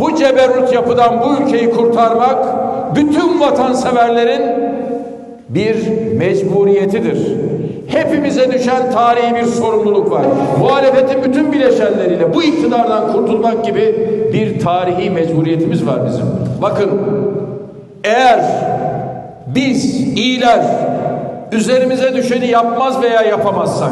Bu ceberut yapıdan bu ülkeyi kurtarmak bütün vatanseverlerin bir mecburiyetidir. Hepimize düşen tarihi bir sorumluluk var. Muhalefetin bütün bileşenleriyle bu iktidardan kurtulmak gibi bir tarihi mecburiyetimiz var bizim. Bakın eğer biz iyiler üzerimize düşeni yapmaz veya yapamazsak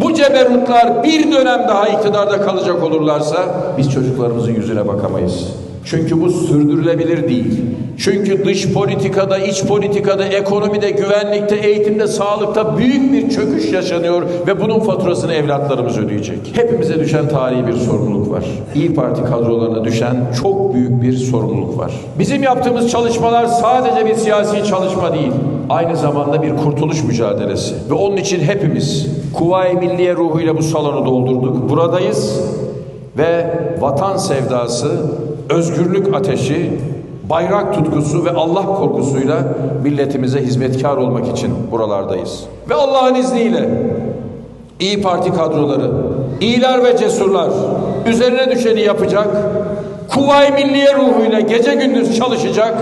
bu ceberutlar bir dönem daha iktidarda kalacak olurlarsa biz çocuklarımızın yüzüne bakamayız. Çünkü bu sürdürülebilir değil. Çünkü dış politikada, iç politikada, ekonomide, güvenlikte, eğitimde, sağlıkta büyük bir çöküş yaşanıyor ve bunun faturasını evlatlarımız ödeyecek. Hepimize düşen tarihi bir sorumluluk var. İyi Parti kadrolarına düşen çok büyük bir sorumluluk var. Bizim yaptığımız çalışmalar sadece bir siyasi çalışma değil. Aynı zamanda bir kurtuluş mücadelesi. Ve onun için hepimiz Kuvayi Milliye ruhuyla bu salonu doldurduk. Buradayız ve vatan sevdası, özgürlük ateşi, bayrak tutkusu ve Allah korkusuyla milletimize hizmetkar olmak için buralardayız. Ve Allah'ın izniyle İyi Parti kadroları, iyiler ve cesurlar üzerine düşeni yapacak, Kuvayi Milliye ruhuyla gece gündüz çalışacak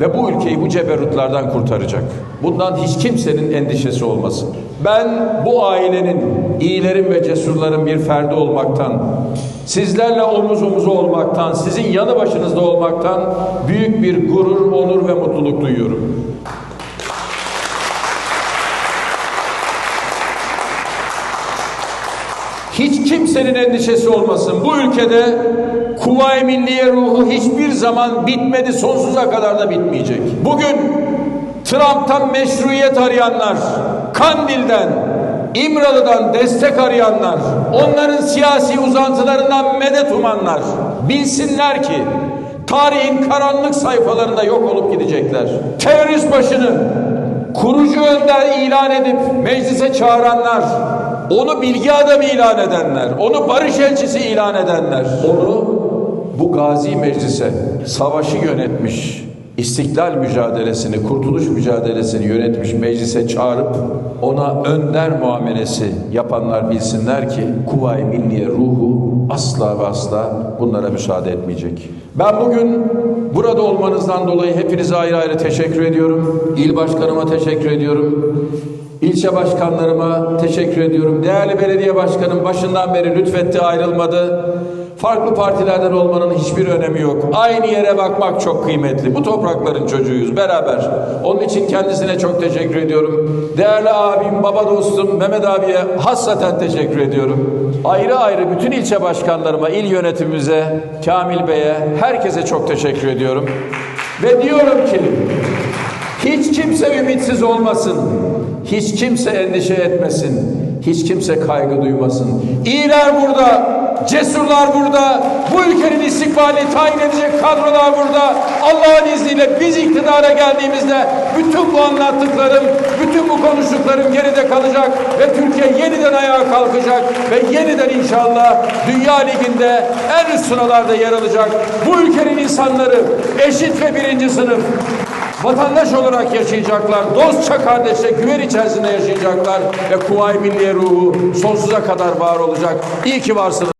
ve bu ülkeyi bu ceberutlardan kurtaracak. Bundan hiç kimsenin endişesi olmasın. Ben bu ailenin, iyilerin ve cesurların bir ferdi olmaktan, sizlerle omuz omuza olmaktan, sizin yanı başınızda olmaktan büyük bir gurur, onur ve mutluluk duyuyorum. Hiç kimsenin endişesi olmasın. Bu ülkede Kuvayi Milliye ruhu hiçbir zaman bitmedi, sonsuza kadar da bitmeyecek. Bugün Trump'tan meşruiyet arayanlar, Kandil'den, İmralı'dan destek arayanlar, onların siyasi uzantılarından medet umanlar bilsinler ki tarihin karanlık sayfalarında yok olup gidecekler. Terörist başını kurucu önder ilan edip meclise çağıranlar, onu bilgi adamı ilan edenler, onu barış elçisi ilan edenler, onu bu gazi meclise savaşı yönetmiş, istiklal mücadelesini, kurtuluş mücadelesini yönetmiş meclise çağırıp ona önder muamelesi yapanlar bilsinler ki Kuvayi Milliye ruhu asla ve asla bunlara müsaade etmeyecek. Ben bugün burada olmanızdan dolayı hepinize ayrı ayrı teşekkür ediyorum. İl başkanıma teşekkür ediyorum. İlçe başkanlarıma teşekkür ediyorum. Değerli belediye başkanım başından beri lütfetti ayrılmadı. Farklı partilerden olmanın hiçbir önemi yok. Aynı yere bakmak çok kıymetli. Bu toprakların çocuğuyuz beraber. Onun için kendisine çok teşekkür ediyorum. Değerli abim, baba dostum Mehmet abiye hassaten teşekkür ediyorum. Ayrı ayrı bütün ilçe başkanlarıma, il yönetimimize, Kamil Bey'e, herkese çok teşekkür ediyorum. Ve diyorum ki hiç kimse ümitsiz olmasın. Hiç kimse endişe etmesin. Hiç kimse kaygı duymasın. İyiler burada, cesurlar burada, bu ülkenin istikbalini tayin edecek kadrolar burada. Allah'ın izniyle biz iktidara geldiğimizde bütün bu anlattıklarım, bütün bu konuştuklarım geride kalacak ve Türkiye yeniden ayağa kalkacak ve yeniden inşallah Dünya Ligi'nde en üst sıralarda yer alacak. Bu ülkenin insanları eşit ve birinci sınıf vatandaş olarak yaşayacaklar. Dostça kardeşçe güven içerisinde yaşayacaklar ve Kuvayi Milliye ruhu sonsuza kadar var olacak. İyi ki varsınız.